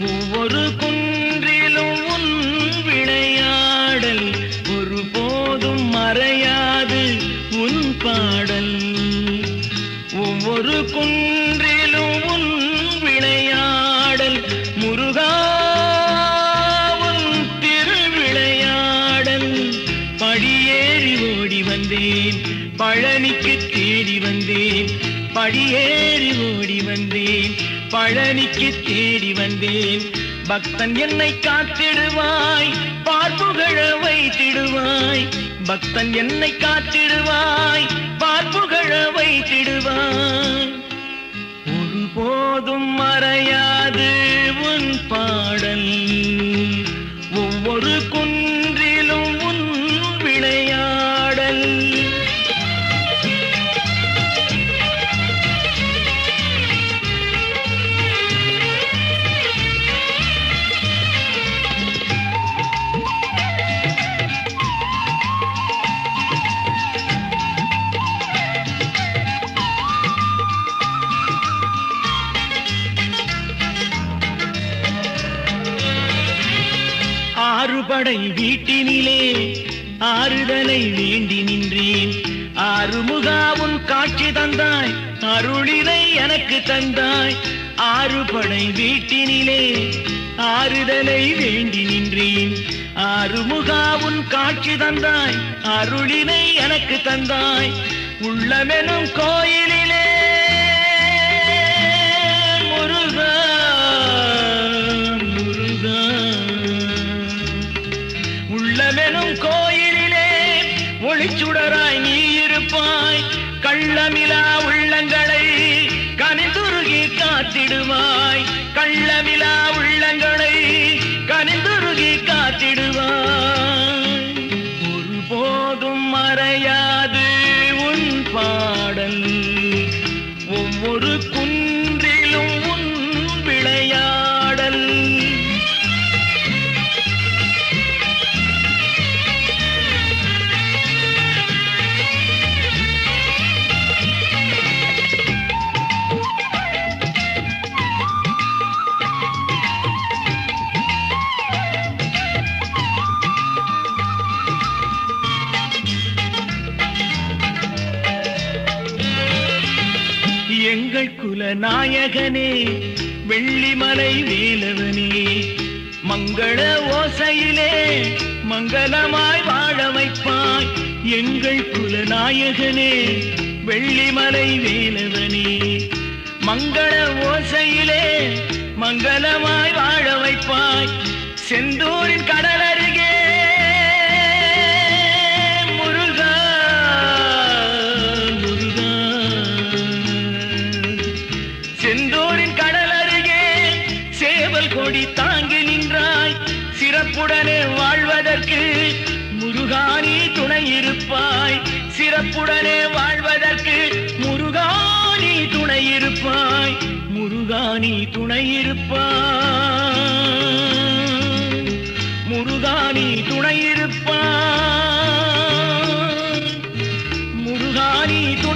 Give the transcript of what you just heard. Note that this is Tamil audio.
ஒவ்வொரு குன்றிலும் உன் விளையாடல் ஒருபோதும் மறையாது உன் பாடல். ஒவ்வொரு குன்றிலும் உன் விளையாடல் முருகா உன் திருவிளையாடல். படியேறி ஓடி வந்தேன் பழனிக்கு படியேறி ஓடி வந்தேன். பழனிக்கு தேடி வந்தேன். பக்தன் என்னை காத்திடுவாய். பார்ப்புகழ வைத்திடுவாய். பக்தன் என்னை காத்திடுவாய். பார்ப்புகழ வைத்திடுவாய். ஒருபோதும் மறையா படை வீட்டினிலே ஆறுதலை வேண்டி நின்றேன். ஆறுமுகாவும் காட்சி தந்தாய் அருளினை எனக்கு தந்தாய். ஆறு படை வீட்டினிலே ஆறுதலை வேண்டி நின்றேன். ஆறுமுகாவும் காட்சி தந்தாய் அருளினை எனக்கு தந்தாய். உள்ளமெனும் கோயிலிலே ஒளிச்சுடராய் நீ இருப்பாய். கள்ளமிலா உள்ளங்களை கனிந்துருகி காத்திடுவாய். கள்ளமிலா உள்ளங்களை கனிந்துருகி காத்திடுவாய். ஒருபோதும் மறையாது உன் பாடல். ஒவ்வொரு எங்கள் குல நாயகனே வெள்ளிமலை வேலவனே மங்கள ஓசையிலே மங்களமாய் வாழ வைப்பாய் எங்கள் குல நாயகனே வெள்ளிமலை வேலவனே. மங்கள ஓசையிலே மங்களமாய் வாழ வைப்பாய் செந்தூரின் கடலை கொடி தாங்கி நின்றாய். சிறப்புடனே வாழ்வதற்கு முருகானி துணை இருப்பாய். சிறப்புடனே வாழ்வதற்கு முருகானி துணை இருப்பாய். முருகானி துணை இருப்பாய். முருகானி துணை இருப்பாய். முருகானி துணை